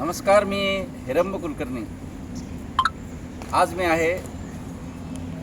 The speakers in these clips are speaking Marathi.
नमस्कार मी हिरंब कुलकर्णी. आज मी आहे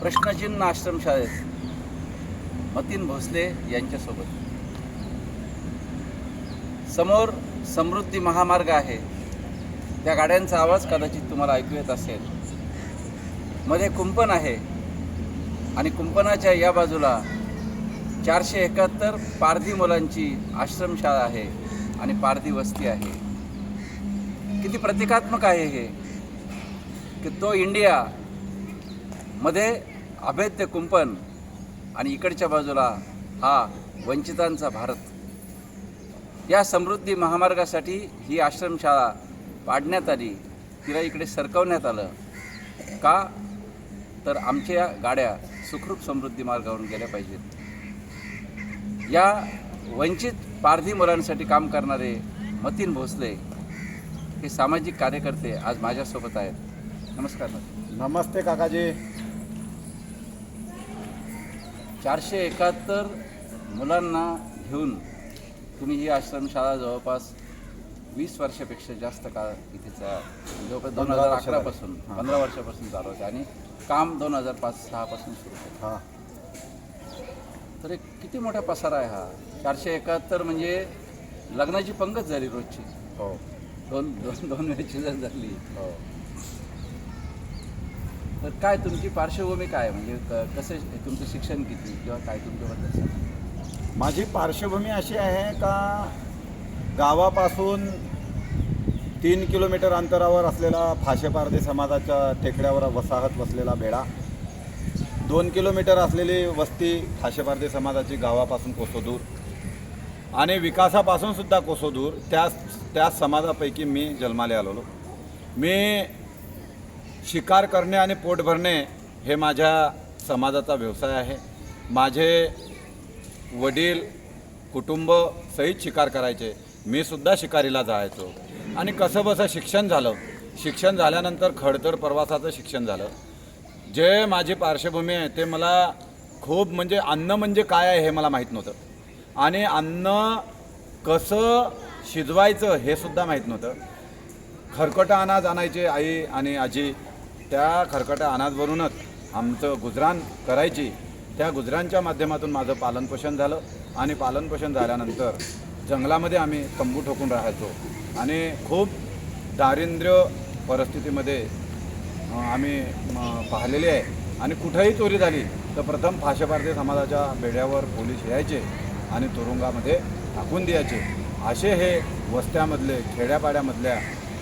प्रश्नचिन्ह आश्रमशाळेत मतीन भोसले यांच्यासोबत. समोर समृद्धी महामार्ग आहे. त्या गाड्यांचा आवाज कदाचित तुम्हाला ऐकू येत असेल. मध्ये कुंपण आहे आणि कुंपणाच्या या बाजूला चारशे एकाहत्तर पारधी मुलांची आश्रमशाळा आहे आणि पारधी वस्ती आहे. किती प्रतिकात्मक आहे हे? की तो इंडिया मध्ये अभेद्य कुंपण आणि इकडच्या बाजूला हा वंचितांचा भारत. या समृद्धी महामार्गासाठी ही आश्रमशाळा पाडण्यात आली तिला इकडे सरकवण्यात आलं. का? तर आमच्या गाड्या सुखरूप समृद्धी मार्गावरून गेल्या पाहिजेत. या वंचित पारधी मुलांसाठी काम करणारे मतीन भोसले हे सामाजिक कार्यकर्ते आज माझ्यासोबत आहेत. नमस्कार नमस्ते काकाजी. चारशे एकाहत्तर मुलांना घेऊन तुम्ही ही आश्रमशाळा जवळपास वीस वर्षापेक्षा जास्त काळ इथेचा जवळपास दोन हजार अकरापासून. पंधरा वर्षापासून चालू होते आणि काम दोन हजार पाच सहापासून सुरू होतं. हां. तर एक किती मोठा पसारा आहे हा? चारशे एकाहत्तर म्हणजे लग्नाची पंगत झाली रोजची. हो. दोन दोन दोन वेळची झाली. हो. तर काय तुमची पार्श्वभूमी काय म्हणजे क- कसं तुमचं शिक्षण किती? किंवा काय तुमच्याबद्दल सांगा. माझी पार्श्वभूमी अशी आहे का गावापासून तीन किलोमीटर अंतरावर असलेला फाशेपारदे समाजाच्या टेकड्यावर वसाहत वसलेला बेडा दोन किलोमीटर असलेली वस्ती फाशेपारदे समाजाची गावापासून कोसो दूर आणि विकासापासून सुद्धा कोसो दूर त्या त्या समाजापैकी मी जन्माला आलेलो. मी शिकार करणे आणि पोट भरणे हे माझ्या समाजाचा व्यवसाय आहे. माझे वडील कुटुंब सहित शिकार करायचे. मी सुद्धा शिकारीला जायचो. आणि कसं बसं शिक्षण झालं. शिक्षण झाल्यानंतर खडतर प्रवासाचं शिक्षण झालं. जे माझी पार्श्वभूमी आहे ते मला खूप म्हणजे अन्न म्हणजे काय आहे हे मला माहीत नव्हतं. आणि अन्न कसं शिजवायचं हे सुद्धा माहीत नव्हतं. खरकटं अनाज आणायचे आई आणि आजी. त्या खरकटा अनाजवरूनच आमचं गुजराण करायची. त्या गुजरांच्या माध्यमातून माझं पालनपोषण झालं आणि पालनपोषण झाल्यानंतर जंगलामध्ये आम्ही तंबू ठोकून राहायचो. आणि खूप दारिद्र्य परिस्थितीमध्ये आम्ही पाहिलेले आहे. आणि कुठंही चोरी झाली तर प्रथम फाशेपारदे समाजाच्या बेड्यावर पोलीस यायचे आणि तुरुंगामध्ये टाकून द्यायचे. असे हे वस्त्यामधले खेड्यापाड्यामधल्या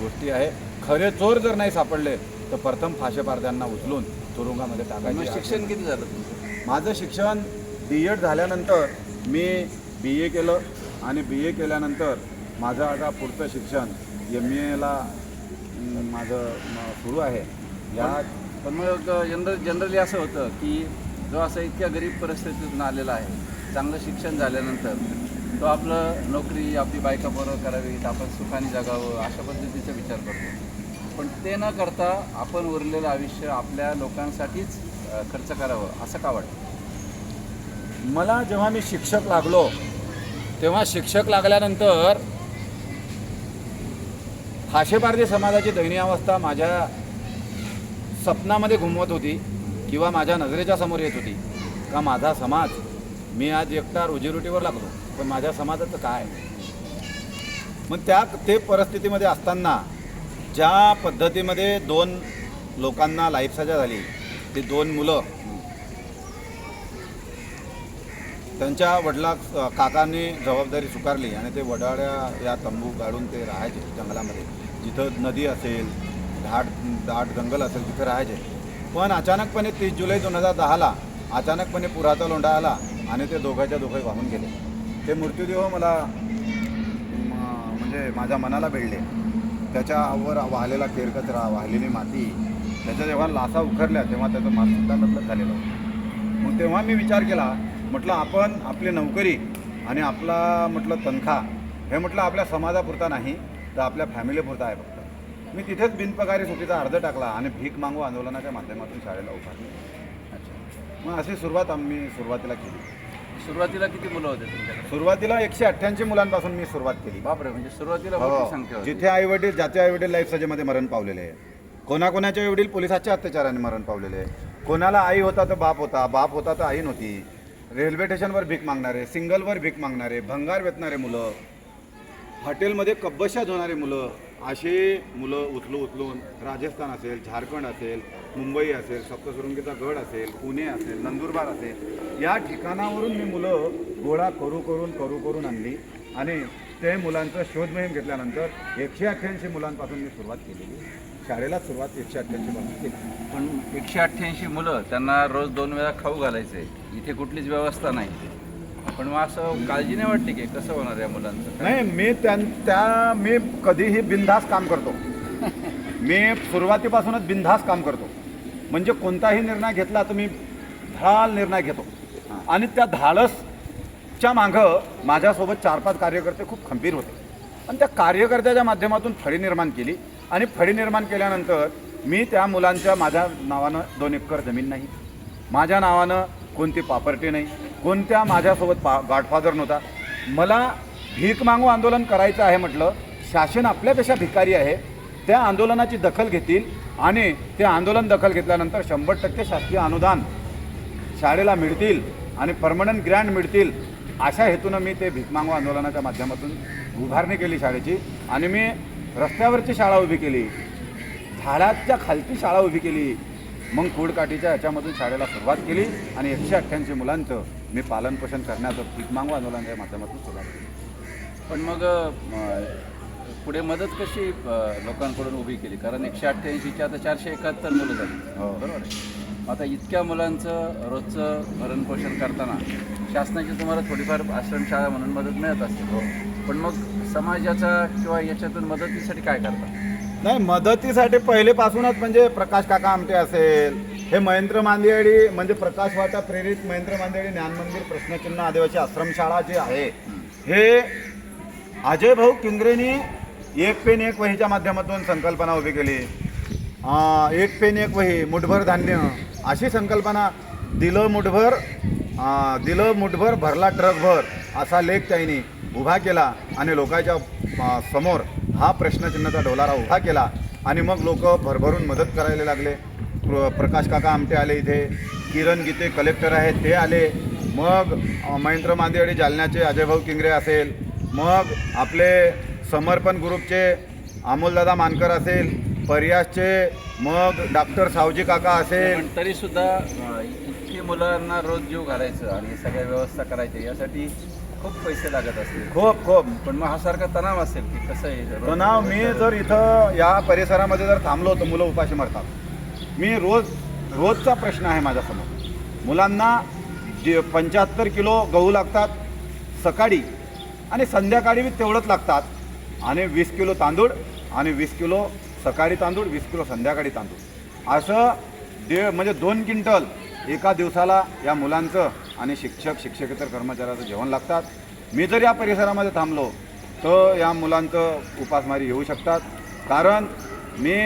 गोष्टी आहे खरे चोर जर नाही सापडले तर प्रथम फाशेपारद्यांना उचलून तुरुंगामध्ये टाकायचे शिक्षण किती झालं माझं शिक्षण बी एड झाल्यानंतर मी बी ए केलं आणि बी ए केल्यानंतर माझं आता पुढचं शिक्षण एम एला माझं म, सुरू आहे. या पण मग जनरल जनरली असं होतं की जो असं इतक्या गरीब परिस्थितीतून आलेला आहे चांगलं शिक्षण झाल्यानंतर तो आपलं नोकरी आपली बायका बरोबर करावीत आपण सुखाने जगावं अशा पद्धतीचा विचार करतो. पण ते न करता आपण उरलेलं आयुष्य आपल्या लोकांसाठीच खर्च करावं असं का वाटतं? मला जेव्हा मी शिक्षक लागलो तेव्हा शिक्षक लागल्यानंतर फाशेपारधी समाजाची दयनीय अवस्था माझ्या स्वप्नामध्ये घुमवत होती किंवा माझ्या नजरेच्या समोर येत होती. का माझा समाज मी आज एकटा रोजीरोटीवर लागलो? पण माझ्या समाजाचं काय? मग त्या ते परिस्थितीमध्ये असताना ज्या पद्धतीमध्ये दोन लोकांना लाईफ सजा झाली ती दोन मुलं त्यांच्या वडिला काकांनी जबाबदारी स्वीकारली आणि ते वडाळ्या या तंबू काढून ते राहायचे जंगलामध्ये. जिथं नदी असेल दाट दाट जंगल असेल तिथे राहायचे. पण अचानकपणे तीस जुलै दोन हजार दहाला अचानकपणे पुराचा लोंढा आला आणि ते दोघांच्या दोघे वाहून गेले. ते मृत्यूदेह मला म्हणजे माझ्या मनाला भिडले त्याच्यावर वाहलेला केरकचरा वाहलेली माती त्याच्या जेव्हा लासा उखरल्या तेव्हा त्याचं मानसुद्धा लग्न झालेलं होतं. मग तेव्हा मी विचार केला म्हटलं आपण आपली नोकरी आणि आपला म्हटलं तनखा हे म्हटलं आपल्या समाजापुरता नाही तर आपल्या फॅमिलीपुरता आहे फक्त. मी तिथेच बिनपगारी सुट्टीचा अर्ज टाकला आणि भीक मागू आंदोलनाच्या माध्यमातून शाळेला उभारली. अच्छा. मग अशी सुरुवात आम्ही सुरुवातीला केली. सुरुवातीला किती मुलं होते तुमच्याकडे? सुरुवातीला एकशे अठ्ठ्याऐंशी मुलांपासून मी सुरुवात केली. बापरे म्हणजे सुरुवातीला मोठी संख्या हो होती. जिथे आई वडील ज्याचे आई वडील लाईफ सजेमध्ये मरण पावलेले आहे. कोणाकोणाचे आई वडील पोलिसाच्या अत्याचाराने मरण पावलेले आहे. कोणाला आई होता तर बाप होता बाप होता तर आई नव्हती. रेल्वे स्टेशनवर भीक मागणारे सिंगलवर भीक मागणारे भंगार वेचणारे मुलं हॉटेलमध्ये कब्बशा धुणारे मुलं असे मुलं उचलू उचलून राजस्थान असेल झारखंड असेल मुंबई असेल सप्तशृंगीचा गड असेल पुणे असेल नंदुरबार असेल या ठिकाणावरून मी मुलं गोळा करू करून करू करून आणली. आणि ते मुलांचं शोध मोहीम घेतल्यानंतर एकशे अठ्ठ्याऐंशी मुलांपासून मी सुरुवात केलेली. शाळेला सुरुवात एकशे अठ्ठ्याऐंशी पासून केली. पण एकशे अठ्ठ्याऐंशी मुलं त्यांना रोज दोन वेळा खाऊ घालायचे. इथे कुठलीच व्यवस्था नाही. पण मग असं काळजी नाही वाटते की कसं होणार या मुलांचं? नाही मी त्या त्या मी कधीही बिनधास काम करतो. मी सुरुवातीपासूनच बिनधास काम करतो. म्हणजे कोणताही निर्णय घेतला तर मी धाळ निर्णय घेतो. आणि त्या धाडसच्या मागं माझ्यासोबत चार पाच कार्यकर्ते खूप खंबीर होते. आणि त्या कार्यकर्त्याच्या माध्यमातून फळी निर्माण केली. आणि फळी निर्माण केल्यानंतर मी त्या मुलांच्या माझ्या नावानं दोन एकर जमीन नाही. माझ्या नावानं कोणती पापर्टी नाही. कोणत्या माझ्यासोबत पा गाडफादर नव्हता. मला भीक मागू आंदोलन करायचं आहे म्हटलं. शासन आपल्यापेक्षा भिकारी आहे. त्या आंदोलनाची दखल घेतील आणि ते आंदोलन दखल घेतल्यानंतर शंभर टक्के शासकीय अनुदान शाळेला मिळतील आणि परमनंट ग्रँड मिळतील अशा हेतूनं मी ते भीक मागू आंदोलनाच्या माध्यमातून उभारणी केली शाळेची. आणि मी रस्त्यावरची शाळा उभी केली. झाडाच्या खालची शाळा उभी केली. मग कुडकाठीच्या ह्याच्यामधून शाळेला सुरुवात केली आणि एकशे अठ्ठ्याऐंशी मुलांचं मी पालनपोषण करण्याचं भीक मागू आंदोलनाच्या माध्यमातून सुरुवात केली. पण मग पुढे मदत कशी लोकांकडून उभी केली? कारण एकशे अठ्ठ्याऐंशीची आता चारशे एकाहत्तर मुलं झाली. हो. बरोबर आहे. आता इतक्या मुलांचं रोजचं भरणपोषण करताना शासनाची तुम्हाला थोडीफार आश्रमशाळा म्हणून मदत मिळत असेल हो. पण मग समाजाचा किंवा याच्यातून मदतीसाठी काय करता? नाही मदतीसाठी पहिलेपासूनच म्हणजे प्रकाश काका आमटे असेल हे महेंद्र मांदियाडी म्हणजे प्रकाश वाटा प्रेरित महेंद्र मांदियाडी ज्ञान मंदिर प्रश्नचिन्ह आदिवासी आश्रमशाळा जी आहे हे अजय भाऊ किंगरेनी एक पेन एक वहीच्या माध्यमातून संकल्पना उभी केली. एक पेन एक वही मुठभर धान्य. अशी संकल्पना दिलं मुठभर दिलं मुठभर भरला ट्रकभर असा लेख त्यांनी उभा केला आणि लोकांच्या समोर हा प्रश्नचिन्हाचा डोलारा उभा केला आणि मग लोक भरभरून मदत करायला लागले. प्र प्रकाश काका आमटे आले इथे. किरण गीते कलेक्टर आहेत ते आले. मग महेंद्र मांदेवाडी जालन्याचे अजयभाऊ किंगरे असेल. मग आपले समर्पण ग्रुपचे अमोलदादा मानकर असेल. पर्यासचे मग डॉक्टर सावजी काका असेल. पण तरी सुद्धा अं, इतकी मुलांना रोज जीव घालायचं आणि सगळ्या व्यवस्था करायच्या यासाठी खूप पैसे लागत असतील. खूप खूप. पण मग हा सारखा तणाव असेल की कसं आहे तणाव मी जर इथं या परिसरामध्ये जर थांबलो तर मुलं उपाशी मरतात. मी रोज रोजचा प्रश्न आहे माझ्यासमोर. मुलांना जे पंच्याहत्तर किलो गहू लागतात सकाळी आणि संध्याकाळी बी तेवढंच लागतात. आणि वीस किलो तांदूळ आणि वीस किलो सकाळी तांदूळ वीस किलो संध्याकाळी तांदूळ. असं दे म्हणजे दोन क्विंटल एका दिवसाला या मुलांचं आणि शिक्षक शिक्षकेतर कर्मचाऱ्याचं जेवण लागतात. मी जर या परिसरामध्ये थांबलो तर या मुलांचं उपासमारी येऊ शकतात. कारण मी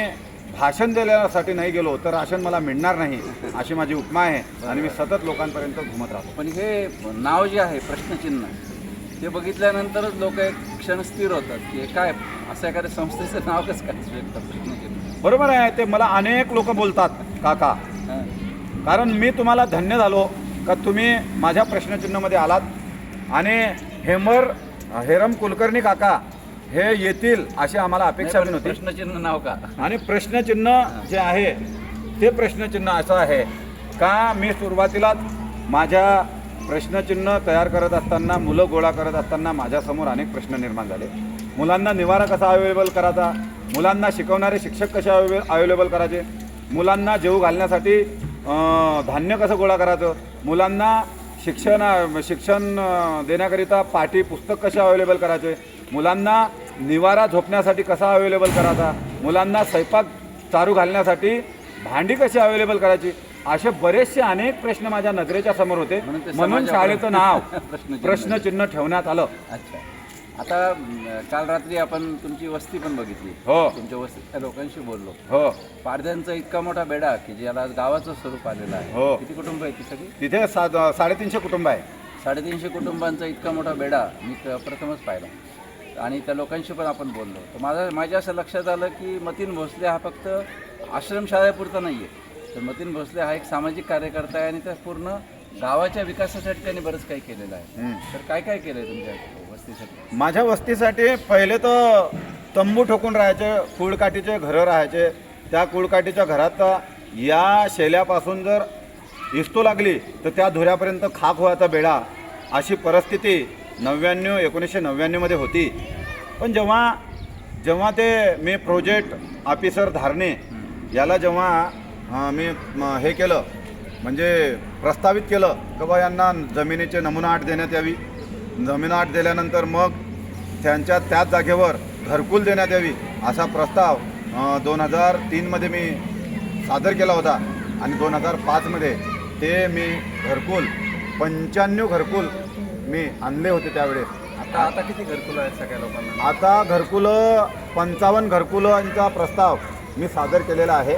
भाषण देण्यासाठी नाही गेलो तर राशन मला मिळणार नाही अशी माझी उपमा आहे आणि मी सतत लोकांपर्यंत घुमत राहतो. पण हे नाव जे आहे प्रश्नचिन्ह ते बघितल्यानंतरच लोक एक क्षण स्थिर होतात की काय असं एखाद्या संस्थेचं नाव कसं काय बरोबर आहे ते मला अनेक लोक बोलतात काका. कारण मी तुम्हाला धन्य झालो का तुम्ही माझ्या प्रश्नचिन्हामध्ये आलात. आणि हेमर हेरम कुलकर्णी काका हे येतील अशी आम्हाला अपेक्षा पण नव्हती प्रश्नचिन्ह नाव का? आणि प्रश्नचिन्ह जे आहे ते प्रश्नचिन्ह असं आहे. का मी सुरुवातीलाच माझ्या प्रश्नचिन्ह तयार करत असताना मुलं गोळा करत असताना माझ्यासमोर अनेक प्रश्न निर्माण झाले. मुलांना निवारा कसा अवेलेबल करायचा? मुलांना शिकवणारे शिक्षक कसे अवे अवेलेबल करायचे? मुलांना जेव घालण्यासाठी धान्य कसं गोळा करायचं? मुलांना शिक्षण शिक्षण देण्याकरिता पाठी पुस्तक कसे अवेलेबल करायचे? मुलांना निवारा झोपण्यासाठी कसा अवेलेबल करायचा? मुलांना स्वयंपाक चारू घालण्यासाठी भांडी कशी अवेलेबल करायची? असे बरेचसे अनेक प्रश्न माझ्या नजरेच्या समोर होते. म्हणून शाळेचं नाव प्रश्नचिन्ह. ठेवण्यात आलं. अच्छा. आता काल रात्री आपण तुमची वस्ती पण बघितली. हो. तुमच्या वस्तीतल्या लोकांशी बोललो. हो. पारध्यांचा इतका मोठा बेडा की ज्याला गावाचं स्वरूप आलेलं आहे. हो. किती कुटुंब आहे ती सगळी? तिथे साडेतीनशे कुटुंब आहे. साडेतीनशे कुटुंबांचा इतका मोठा बेडा मी प्रथमच पाहिला. आणि त्या लोकांशी पण आपण बोललो. तर माझं माझ्या असं लक्षात आलं की मतीन भोसले हा फक्त आश्रमशाळेपुरता नाही आहे तर मतीन भोसले हा एक सामाजिक कार्यकर्ता आहे आणि त्या पूर्ण गावाच्या विकासासाठी त्यांनी बरंच काही केलेलं आहे. तर काय काय केलं आहे तुमच्या वस्तीसाठी? माझ्या वस्तीसाठी पहिले तर तंबू ठोकून राहायचे कुळकाठीचे घरं राहायचे. त्या कुळकाठीच्या घरात या शेल्यापासून जर इस्तू लागली तर त्या धुऱ्यापर्यंत खाक व्हायचा बेडा. अशी परिस्थिती नव्याण्णव एकोणीसशे नव्याण्णवमध्ये होती. पण जेव्हा जेव्हा ते मी प्रोजेक्ट ऑफिसर धारणे याला जेव्हा मी हे केलं म्हणजे प्रस्तावित केलं की बा यांना जमिनीचे नमुना आठ देण्यात यावी. जमीन आठ दिल्यानंतर मग त्यांच्या त्याच जागेवर घरकुल देण्यात यावी असा प्रस्ताव दोन हजार तीनमध्ये मी सादर केला होता. आणि दोन हजार पाचमध्ये ते मी घरकुल पंच्याण्णव घरकुल मी आणले होते त्यावेळेस. आता आता किती घरकुलं आहेत सगळ्या लोकांना? आता घरकुलं पंचावन्न घरकुलांचा प्रस्ताव मी सादर केलेला आहे.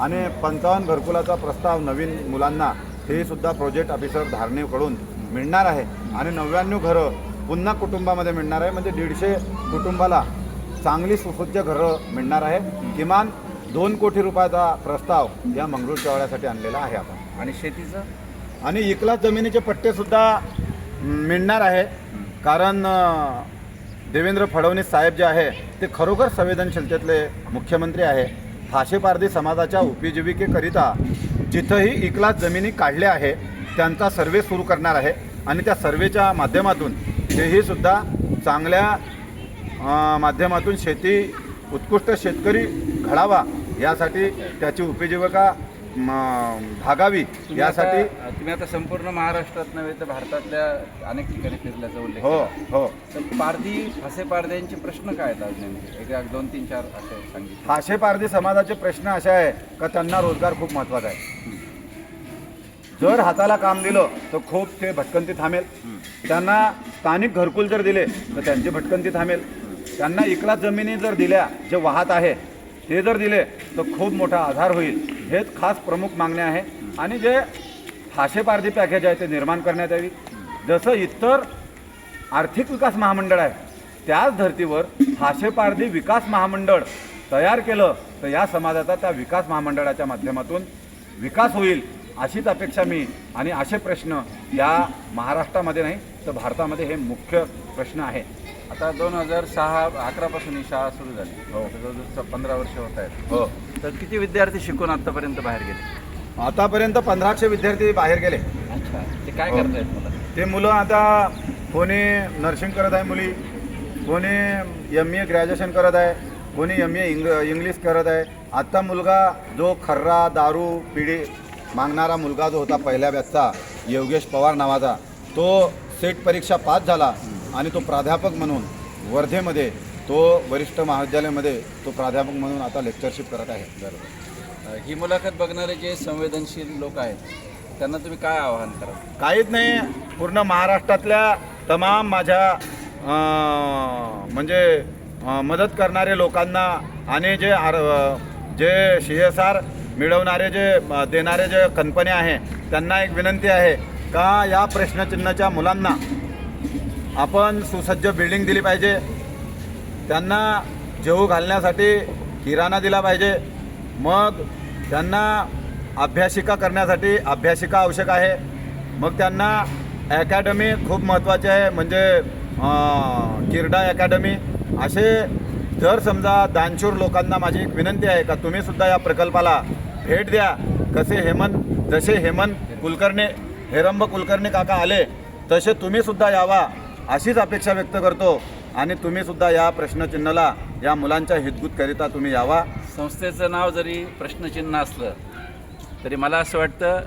आणि पंचावन्न घरकुलाचा प्रस्ताव नवीन मुलांना हे सुद्धा प्रोजेक्ट ऑफिसर धारणेकडून मिळणार आहे. आणि नव्याण्णव घरं पुन्हा कुटुंबामध्ये मिळणार आहे. म्हणजे दीडशे कुटुंबाला चांगली सुसज्ज घरं मिळणार आहे. किमान दोन कोटी रुपयाचा प्रस्ताव या मंगरूळ चवळ्यासाठी आणलेला आहे आपण आणि शेतीचं? आणि इकला जमिनीचे पट्टे सुद्धा मिळणार आहे. कारण देवेंद्र फडणवीस साहेब जे आहे ते खरोखर संवेदनशीलतेतले मुख्यमंत्री आहे. फाशेपारधी समाजाच्या उपजीविकेकरिता जिथंही इकलाच जमिनी काढल्या आहे त्यांचा सर्वे सुरू करणार आहे. आणि त्या सर्वेच्या माध्यमातून तेही सुद्धा चांगल्या माध्यमातून शेती उत्कृष्ट शेतकरी घडावा यासाठी त्याची उपजीविका भागावी तुम्ही यासाठी तुम्ही आता संपूर्ण महाराष्ट्रात नव्हे तर भारतातल्या अनेक ठिकाणी फिरल्याचा उल्लेख हो केला. हो. तर पारधी फासे पारध्यांचे प्रश्न काय आहेत आज नेमके? एक एक दोन तीन चार असे सांगितले. फाशे पारधी समाजाचे प्रश्न असे आहे का त्यांना रोजगार खूप महत्त्वाचा आहे? जर हाताला काम दिलं तर खूप ते भटकंती थांबेल. त्यांना स्थानिक घरकुल जर दिले तर त्यांची भटकंती थांबेल. त्यांना इकला जमिनी जर दिल्या जे वाहत आहे ते जर दिले तर खूप मोठा आधार होईल. हेच खास प्रमुख मागण्या आहे. आणि जे फाशे पारधी पॅकेज आहे ते निर्माण करण्यात यावी. जसं इतर आर्थिक विकास महामंडळ आहे त्याच धर्तीवर फाशे पारधी विकास महामंडळ तयार केलं तर या समाजाचा त्या विकास महामंडळाच्या माध्यमातून विकास होईल अशीच अपेक्षा मी आणि असे प्रश्न या महाराष्ट्रामध्ये नाही तर भारतामध्ये हे मुख्य प्रश्न आहे. आता दोन हजार सहा अकरापासून ही शाळा सुरू झाली. हो. पंधरा वर्ष होत आहेत. हो. तर किती विद्यार्थी शिकून आतापर्यंत बाहेर गेले? आतापर्यंत पंधराशे विद्यार्थी बाहेर गेले. अच्छा. ते काय हो. करतायत मला? ते मुलं आता कोणी नर्सिंग करत आहे मुली कोणी एम ए ग्रॅज्युएशन करत आहे कोणी एम ए इंग इंग्लिश करत आहे. आत्ता मुलगा जो खर्रा दारू पिढी मागणारा मुलगा जो होता पहिल्या बॅचचा योगेश पवार नावाचा तो सेट परीक्षा पास झाला आणि तो प्राध्यापक म्हणून वर्धेमध्ये तो वरिष्ठ महाविद्यालयामध्ये तो प्राध्यापक म्हणून आता लेक्चरशिप करत आहे. बरोबर. ही मुलाखत बघणारे जे संवेदनशील लोक आहेत त्यांना तुम्ही काय आवाहन कराल? काहीच नाही. पूर्ण महाराष्ट्रातल्या तमाम माझ्या म्हणजे मदत करणारे लोकांना आणि जे R J C S R मिळवणारे जे देणारे जे कंपन्या आहे त्यांना एक विनंती आहे का या प्रश्नचिन्हाच्या मुलांना आपण सुसज्ज बिल्डिंग दिली पाहिजे. त्यांना जेऊ घालण्यासाठी किराणा दिला पाहिजे. मग त्यांना अभ्यासिका करण्यासाठी अभ्यासिका आवश्यक आहे. मग त्यांना अकॅडमी खूप महत्त्वाची आहे. म्हणजे किरडा अकॅडमी असे जर समजा दानशूर लोकांना माझी एक विनंती आहे का तुम्हीसुद्धा या प्रकल्पाला भेट द्या. कसे हेमंत जसे हेमंत कुलकर्णी हेरंब कुलकर्णी काका आले तसे तुम्ही सुद्धा यावा अशीच अपेक्षा व्यक्त करतो. आणि तुम्हीसुद्धा या प्रश्नचिन्हाला या मुलांच्या हितगुतकरिता तुम्ही यावा. संस्थेचं नाव जरी प्रश्नचिन्ह असलं तरी मला असं वाटतं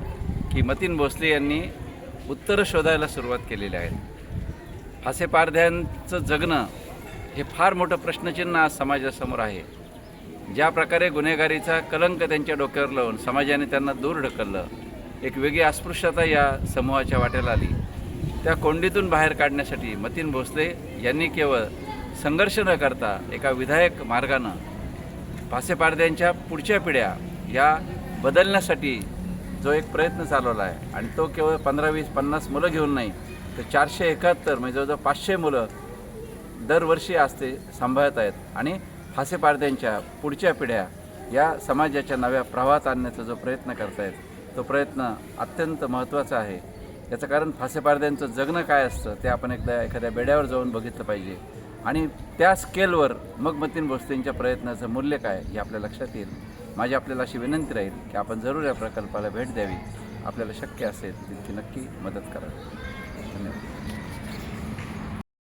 की मतीन भोसले यांनी उत्तरं शोधायला सुरुवात केलेली आहे फासे पारध्यांचं जगणं हे फार मोठं प्रश्नचिन्ह आज समाजासमोर आहे. ज्या प्रकारे गुन्हेगारीचा कलंक त्यांच्या डोक्यावर लावून समाजाने त्यांना दूर ढकललं एक वेगळी अस्पृश्यता या समूहाच्या वाट्याला आली. त्या कोंडीतून बाहेर काढण्यासाठी मतीन भोसले यांनी केवळ संघर्ष न करता एका विधायक मार्गानं पासेपारद्यांच्या पुढच्या पिढ्या या बदलण्यासाठी जो एक प्रयत्न चालवला आहे आणि तो केवळ पंधरा वीस पन्नास मुलं घेऊन नाही तर चारशे एकाहत्तर म्हणजे जवळजवळ पाचशे मुलं दरवर्षी असते सांभाळत आहेत. आणि फासेपारद्यांच्या पुढच्या पिढ्या या समाजाच्या नव्या प्रवाहात आणण्याचा जो प्रयत्न करतायत तो प्रयत्न अत्यंत महत्त्वाचा आहे. याचं कारण फासेपारद्यांचं जगणं काय असतं ते आपण एकदा एखाद्या बेड्यावर जाऊन बघितलं पाहिजे. आणि त्या स्केलवर मग मतीन भोसलेंच्या प्रयत्नाचं मूल्य काय हे आपल्या लक्षात येईल. माझी आपल्याला अशी विनंती राहील की आपण जरूर या प्रकल्पाला भेट द्यावी. आपल्याला शक्य असेल तितकी नक्की मदत करावी.